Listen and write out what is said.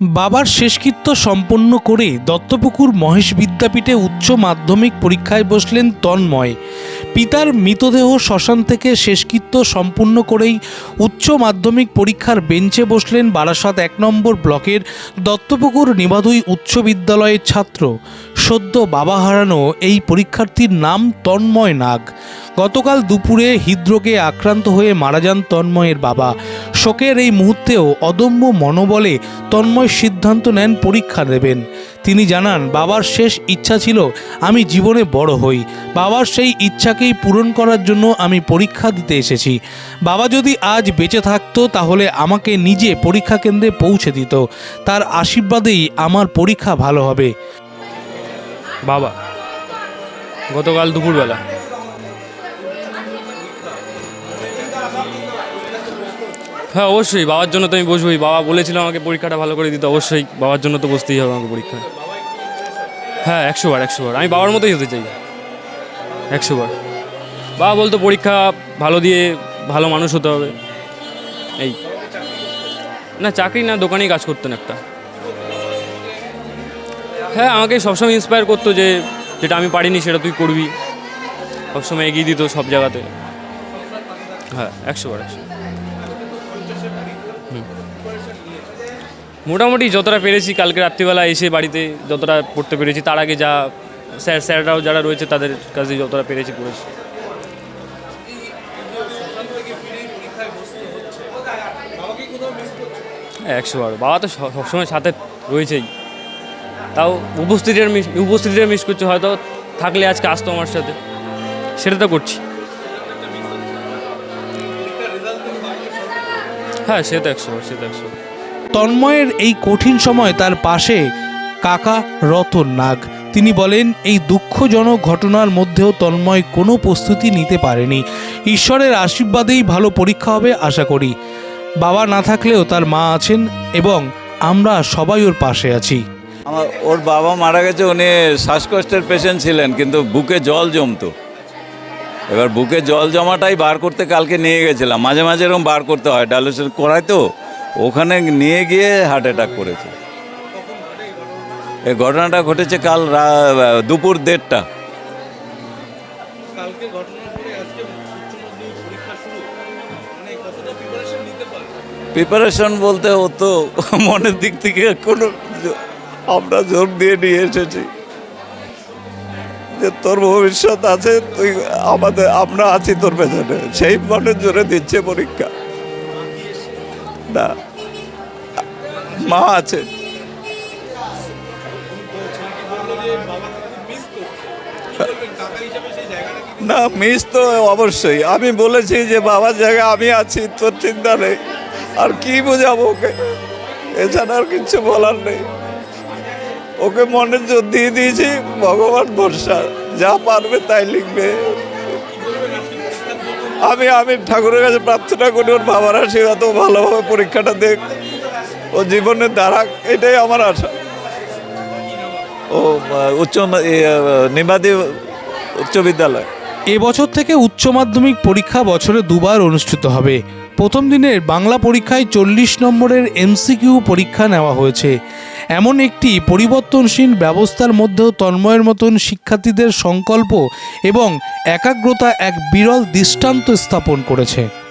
বাবার শেষকৃত্য সম্পন্ন করে দত্তপুকুর মহেশ বিদ্যাপীঠে উচ্চ মাধ্যমিক পরীক্ষায় বসলেন তন্ময়। পিতার মৃতদেহ শ্মশান থেকে শেষকৃত্য সম্পূর্ণ করেই উচ্চ মাধ্যমিক পরীক্ষার বেঞ্চে বসলেন বারাসাত এক নম্বর ব্লকের দত্তপুকুর নিবাদুই উচ্চ বিদ্যালয়ের ছাত্র। সদ্য বাবা হারানো এই পরীক্ষার্থীর নাম তন্ময় নাগ। গতকাল দুপুরে হৃদরোগে আক্রান্ত হয়ে মারা যান তন্ময়ের বাবা। শোকের এই মুহূর্তেও অদম্য মনোবলে তন্ময় সিদ্ধান্ত নেন পরীক্ষা দেবেন তিনি জানান, বাবার শেষ ইচ্ছা ছিল আমি জীবনে বড় হই। বাবার সেই ইচ্ছাকেই পূরণ করার জন্য আমি পরীক্ষা দিতে এসেছি। বাবা যদি আজ বেঁচে থাকতো তাহলে আমাকে নিজে পরীক্ষা কেন্দ্রে পৌঁছে দিত। তার আশীর্বাদেই আমার পরীক্ষা ভালো হবে। বাবা, গতকাল দুপুরবেলা। হ্যাঁ অবশ্যই, বাবার জন্য তো আমি বসবই। বাবা বলেছিল আমাকে পরীক্ষাটা ভালো করে দিতে, অবশ্যই বাবার জন্য তো বসতেই হবে আমাকে পরীক্ষা হ্যাঁ একশো বার একশো বার আমি বাবার মতোই হতে চাই। একশো বার বাবা বলতো, পরীক্ষা ভালো দিয়ে ভালো মানুষ হতে হবে। এই। না, চাকরি না, দোকানেই কাজ করতেন একটা। হ্যাঁ আমাকে সবসময় ইন্সপায়ার করতো যে যেটা আমি পারিনি সেটা তুই করবি। সবসময় এগিয়ে দিত সব জায়গাতে। হ্যাঁ একশো বার একশো। মোটামুটি যতটা পেরেছি কালকে রাত্রিবেলা এসে বাড়িতে যতটা পড়তে পেরেছি তার আগে যা স্যার স্যাররাও যারা রয়েছে তাদের কাছে যতটা পেরেছি পড়েছি। হ্যাঁ, একশো বার। বাবা তো সব- সবসময় সাথে রয়েছেই। তাও উপস্থিতিটা মিস উপস্থিতিটা মিস করছি, হয়তো থাকলে আজকে আসতো আমার সাথে। সেটা তো করছি। হ্যাঁ সে তো একশো, সে তো একশো। তন্ময়ের এই কঠিন সময় তার পাশে কাকা রতন নাগ। তিনি বলেন, এই দুঃখজনক ঘটনার মধ্যেও তন্ময় কোনো প্রস্তুতি নিতে পারেনি। ঈশ্বরের আশীর্বাদেই ভালো পরীক্ষা হবে, আশা করি। বাবা না থাকলেও তার মা আছেন এবং আমরা সবাই ওর পাশে আছি। আমার ওর বাবা মারা গেছে উনি শ্বাসকষ্টের পেশেন্ট ছিলেন কিন্তু বুকে জল জমতো। এবার বুকে জল জমাটাই বার করতে কালকে নিয়ে গেছিলাম। মাঝে মাঝে এরকম বার করতে হয় ডায়ালিসিস করায় তো ওখানে নিয়ে গিয়ে হার্ট অ্যাটাক করেছে। এই ঘটনাটা ঘটেছে কাল দুপুর দেড়টা। প্রিপারেশন বলতে ও তো মনের দিক থেকে কোনো আমরা জোর দিয়ে নিয়ে এসেছি। যে তোর ভবিষ্যৎ আছে, তুই আমাদের, আমরা আছি তোর পেছনে। সেই মনের জোরে দিচ্ছে পরীক্ষা। না। মা আছে। না, মিস তো অবশ্যই। আমি বলেছি যে বাবার জায়গায় আমি আছি, তোর চিন্তা নেই। আর কি বোঝাবো ওকে? এছাড়া আর কিছু বলার নেই। ওকে মনে জোর দিয়ে দিয়েছি, ভগবান ভরসা, যা পারবে তাই লিখবে। আমি আমি ঠাকুরের কাছে প্রার্থনা করি, ওর বাবার আশীর্বাদ, ও ভালোভাবে পরীক্ষাটা দেখ, ও জীবনের দ্বারাক এটাই আমার আশা। ও উচ্চ নিবাদী উচ্চ বিদ্যালয়। এবছর থেকে উচ্চ মাধ্যমিক পরীক্ষা বছরে দুবার অনুষ্ঠিত হবে। প্রথম দিনের বাংলা পরীক্ষায় চল্লিশ নম্বরের এমসিকিউ পরীক্ষা নেওয়া হয়েছে। এমন একটি পরিবর্তনশীল ব্যবস্থার মধ্যেও তন্ময়ের মতন শিক্ষার্থীদের সংকল্প এবং একাগ্রতা এক বিরল দৃষ্টান্ত স্থাপন করেছে।